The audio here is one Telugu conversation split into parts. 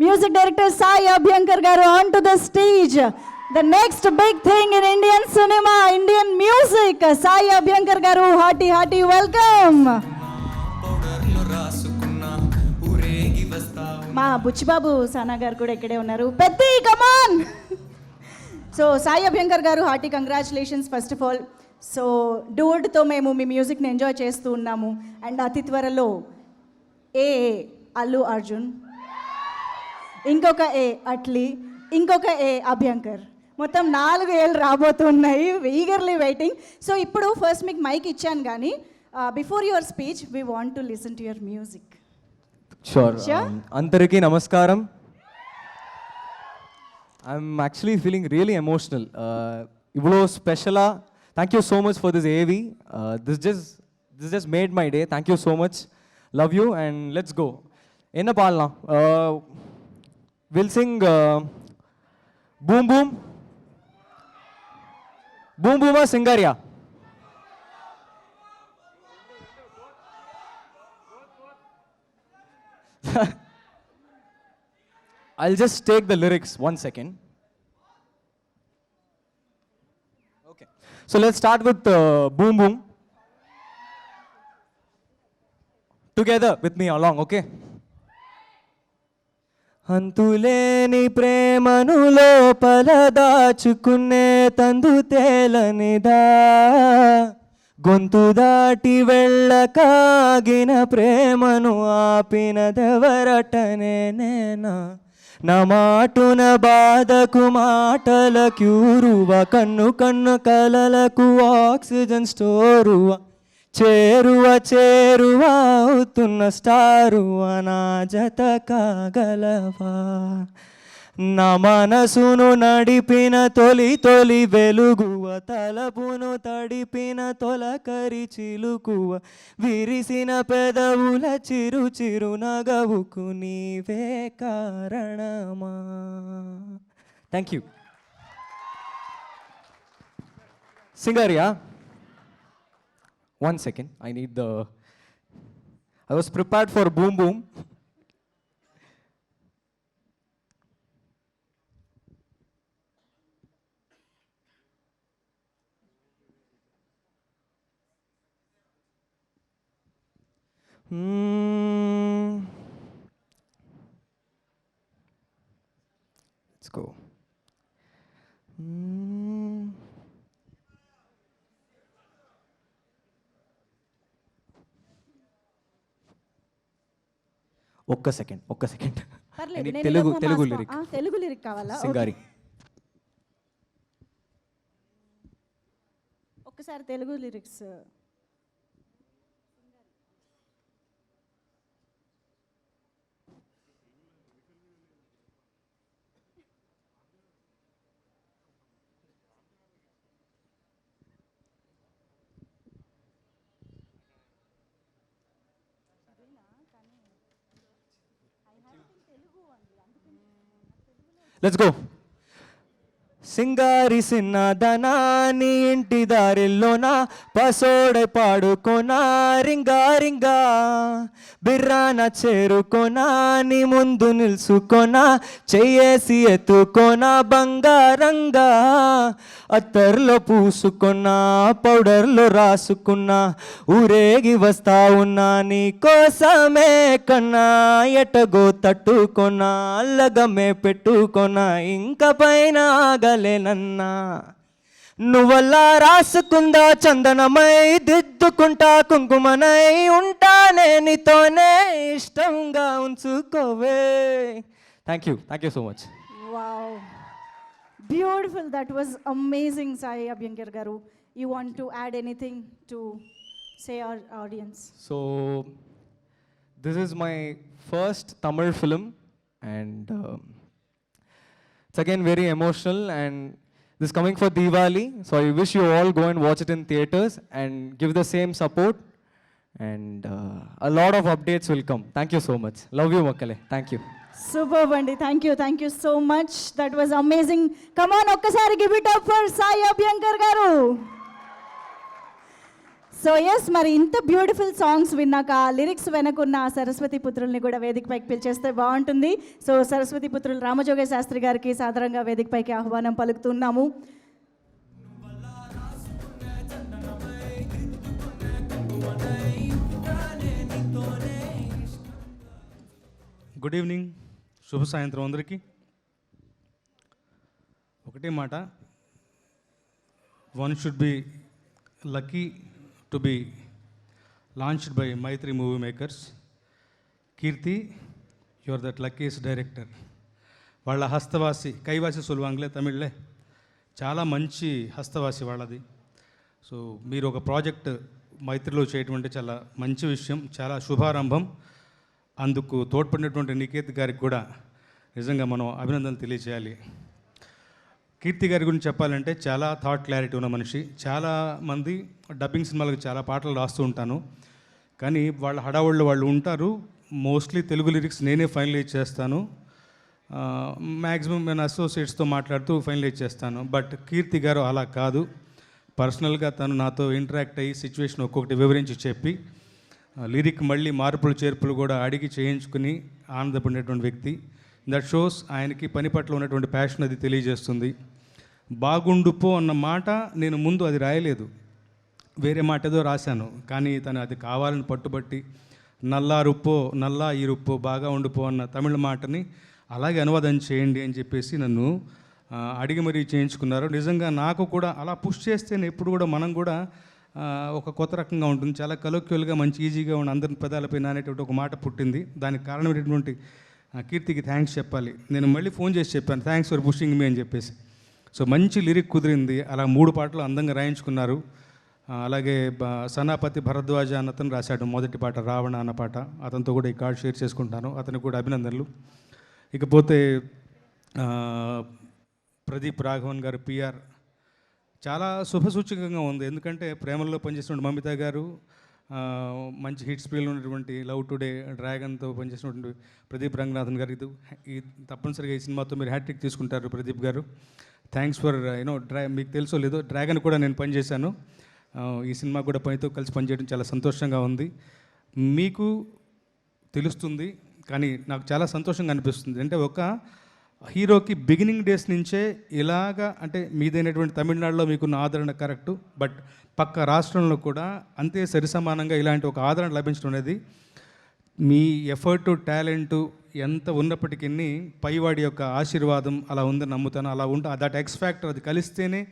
Music director Sai Abhyankar garu on to the stage the next big thing in Indian cinema Indian music Sai Abhyankar garu hearty hearty welcome మా బుచ్చిబాబు సానా గారు కూడా ఇక్కడే ఉన్నారు. పెద్ద కమాన్ so Sai Abhyankar garu hearty congratulations first of all so డూడ్తో మేము మీ మ్యూజిక్ని ఎంజాయ్ చేస్తూ ఉన్నాము. అండ్ అతి త్వరలో ఏ అల్లు అర్జున్ ఇంకొక ఏ అట్లీ. ఇంకొక ఏ అభ్యంకర్. మొత్తం నాలుగు ఏళ్ళు రాబోతున్నాయి ఈగర్లీ వెయిటింగ్ సో ఇప్పుడు ఫస్ట్ మీకు మైక్ ఇచ్చాను కానీ before your speech we want to listen to your music అందరికీ నమస్కారం. I'm actually feeling really emotional ఇవ్వడో స్పెషలా thank you so much for this AV this just this just made my day thank you so much love you and let's go என்ன பாடலாம் will sing uh, Boom Boom. Boom Boom or Singaria? I'll just take the lyrics one second. Okay. So let's start with uh, Boom Boom. Together with me along, okay? అంతులేని ప్రేమను లోపల దాచుకునే తందు తేలనిదా? గొంతు దాటి వెళ్ళకాగిన ప్రేమను ఆపినదెవరటనే నేనా? నా మాటున బాధకు మాటల క్యూరువ కన్ను కన్ను కలలకు ఆక్సిజన్ స్టోరువ. చేరువ చేరువ అవుతున్న స్టారు నా జత కాగలవా? నా మనసును నడిపిన తొలి తొలి వెలుగువ తలపును తడిపిన తొలకరి చిలుకువ విరిసిన పెదవుల చిరు చిరు నగవుకు నీవే కారణమా? థ్యాంక్ యూ సింగర్యా? One second, I need the. I was prepared for boom boom. Hmm. Let's go. Hmm. ఒక్క సెకండ్ ఒక్క second. Telugu Telugu lyric Telugu lyric కావాలా? సింగారి. ఓకే. ఒక్కసారి తెలుగు లిరిక్స్ లెట్స్ గో సింగారి ధనాన్ని ఇంటి దారిల్లోనా? పసోడ పాడుకోనా రింగా రింగా? బిర్రాన చేరుకోనా నీ ముందు నిల్చుకోనా? చెయ్యేసి ఎత్తుకోనా బంగారంగా అత్తర్లో పూసుకున్నా పౌడర్లో రాసుకున్నా ఊరేగి వస్తా ఉన్నా నీ కోసమే కన్నా? ఎటగో తట్టుకొన్నా అల్లగమే పెట్టుకొన్నా ఇంకా పైన ఆగలేనన్నా నువ్వల్లా రాసుకుందా చందనమై దిద్దుకుంటా కుంకుమనై ఉంటానే నీతోనే ఇష్టంగా ఉంచుకోవే. Thank you thank you so much wow beautiful that was amazing Sai Abhyankar garu you want to add anything to say our audience So, this is my first Tamil film, and um, it's again very emotional. And this coming for Diwali, so I wish you all go and watch it in theaters and give the same support. And uh, a lot of updates will come. Thank you so much. Love you, Makkale. Thank you. Super అండి thank you thank you so much that was amazing come on ఒక్కసారి give it up for Sai Abhyankar garu so yes మరి ఇంత బ్యూటిఫుల్ సాంగ్స్ విన్నాక లిరిక్స్ వెనకున్న సరస్వతి పుత్రుల్ని కూడా వేదికపైకి పిలిచేస్తే బాగుంటుంది. సో సరస్వతి పుత్రులు రామజోగ శాస్త్రి గారికి సాధారణంగా వేదికపైకి ఆహ్వానం పలుకుతున్నాము. గుడ్ ఈవినింగ్ శుభ సాయంత్రం అందరికీ. ఒకటే మాట. One should be lucky to be launched by Mythri movie makers Keerthi you are that lucky's director వాళ్ళ హస్తవాసి కైవాసి సులువాంగ్లే తమిళ్ళే. చాలా మంచి హస్తవాసి వాళ్ళది. సో మీరు ఒక ప్రాజెక్ట్ మైత్రిలో చేయటం అంటే చాలా మంచి విషయం చాలా శుభారంభం. అందుకు తోడ్పడినటువంటి నికేత్ గారికి కూడా నిజంగా మనం అభినందనలు తెలియజేయాలి. కీర్తి గారి గురించి చెప్పాలంటే చాలా థాట్ క్లారిటీ ఉన్న మనిషి. చాలా మంది డబ్బింగ్ సినిమాలకు చాలా పాటలు రాస్తూ ఉంటాను. కానీ వాళ్ళ హడావుళ్ళు వాళ్ళు ఉంటారు. మోస్ట్లీ తెలుగు లిరిక్స్ నేనే ఫైనలైజ్ చేస్తాను. మ్యాక్సిమం నేను అసోసియేట్స్తో మాట్లాడుతూ ఫైనలైజ్ చేస్తాను. బట్ కీర్తి గారు అలా కాదు. పర్సనల్గా తను నాతో ఇంటరాక్ట్ అయ్యి సిచ్యువేషన్ ఒక్కొక్కటి వివరించి చెప్పి లిరిక్ మళ్ళీ మార్పులు చేర్పులు కూడా అడిగి చేయించుకుని ఆనందపడినటువంటి వ్యక్తి. దట్ షోస్ ఆయనకి పని పట్ల ఉన్నటువంటి ప్యాషన్ అది తెలియజేస్తుంది. బాగుండుపో అన్న మాట నేను ముందు అది రాయలేదు. వేరే మాట ఏదో రాశాను. కానీ తను అది కావాలని పట్టుబట్టి నల్లా రుప్పో నల్లా ఈ రుప్పో బాగా ఉండిపో అన్న తమిళ మాటని అలాగే అనువాదం చేయండి అని చెప్పేసి నన్ను అడిగి మరీ చేయించుకున్నారు. నిజంగా నాకు కూడా అలా పుష్ చేస్తేనే ఎప్పుడు కూడా మనం కూడా ఒక కొత్త రకంగా ఉంటుంది. చాలా కలోక్యువల్గా మంచి ఈజీగా ఉన్న అందరి పదాలపై నానేటువంటి ఒక మాట పుట్టింది. దానికి కారణమైనటువంటి కీర్తికి థ్యాంక్స్ చెప్పాలి. నేను మళ్ళీ ఫోన్ చేసి చెప్పాను థ్యాంక్స్ ఫర్ పుషింగ్ మీ అని చెప్పేసి. సో మంచి లిరిక్ కుదిరింది. అలా మూడు పాటలు అందంగా రాయించుకున్నారు. అలాగే సనాపతి భరద్వాజ అన్న అతను రాశాడు మొదటి పాట రావణ అన్న పాట. అతనితో కూడా ఈ కార్డ్ షేర్ చేసుకుంటాను. అతనికి కూడా అభినందనలు. ఇకపోతే ప్రదీప్ రాఘవన్ గారు పిఆర్ చాలా శుభసూచకంగా ఉంది. ఎందుకంటే ప్రేమల్లో పనిచేస్తున్న మమిత గారు మంచి హిట్స్ స్పీల్ ఉన్నటువంటి లవ్ టుడే డ్రాగన్తో పనిచేసినటువంటి ప్రదీప్ రంగనాథన్ గారు. ఇది ఈ తప్పనిసరిగా ఈ సినిమాతో మీరు హ్యాట్రిక్ తీసుకుంటారు ప్రదీప్ గారు. థ్యాంక్స్ ఫర్ యూనో డ్రా మీకు తెలుసో లేదో డ్రాగన్ కూడా నేను పనిచేశాను. ఈ సినిమా కూడా పనితో కలిసి పనిచేయడం చాలా సంతోషంగా ఉంది. మీకు తెలుస్తుంది కానీ నాకు చాలా సంతోషంగా అనిపిస్తుంది. అంటే ఒక హీరోకి బిగినింగ్ డేస్ నుంచే ఇలాగా అంటే మీదైనటువంటి తమిళనాడులో మీకున్న ఆదరణ కరెక్టు బట్ పక్క రాష్ట్రంలో కూడా అంతే సరిసమానంగా ఇలాంటి ఒక ఆదరణ లభించడం అనేది మీ ఎఫర్టు టాలెంటు ఎంత ఉన్నప్పటికీ పైవాడి యొక్క ఆశీర్వాదం అలా ఉందని నమ్ముతాను అలా ఉంటే దట్ ఎక్స్ ఫ్యాక్టర్ అది కలిస్తేనే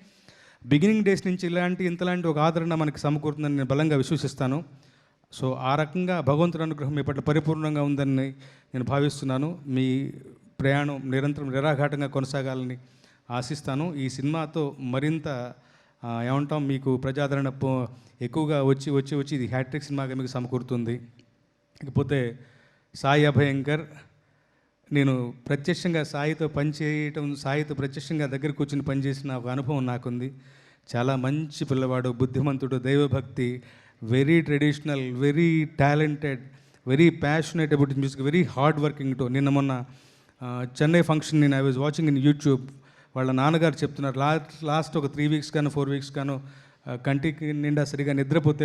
బిగినింగ్ డేస్ నుంచి ఇలాంటి ఇంతలాంటి ఒక ఆదరణ మనకి సమకూరుతుందని నేను బలంగా విశ్వసిస్తాను. సో ఆ రకంగా భగవంతుడి అనుగ్రహం మీ పట్ల పరిపూర్ణంగా ఉందని నేను భావిస్తున్నాను. మీ ప్రయాణం నిరంతరం నిరాఘాటంగా కొనసాగాలని ఆశిస్తాను. ఈ సినిమాతో మరింత ఏమంటాం మీకు ప్రజాదరణ ఎక్కువగా వచ్చి వచ్చి వచ్చి ఇది హ్యాట్రిక్ సినిమాగా మీకు సమకూరుతుంది. ఇకపోతే సాయి అభయంకర్ నేను ప్రత్యక్షంగా సాయితో పనిచేయటం సాయితో ప్రత్యక్షంగా దగ్గర కూర్చుని పనిచేసిన ఒక అనుభవం నాకుంది. చాలా మంచి పిల్లవాడు బుద్ధిమంతుడు దైవభక్తి very traditional very talented very passionate about music very hard working to నిన్న మొన్న చెన్నై ఫంక్షన్ నేను I was watching in YouTube వాళ్ళ నాన్నగారు చెప్తున్నారు లాస్ట్ లాస్ట్ ఒక త్రీ వీక్స్ కానీ ఫోర్ వీక్స్ కాను కంటికి నిండా సరిగా నిద్రపోతే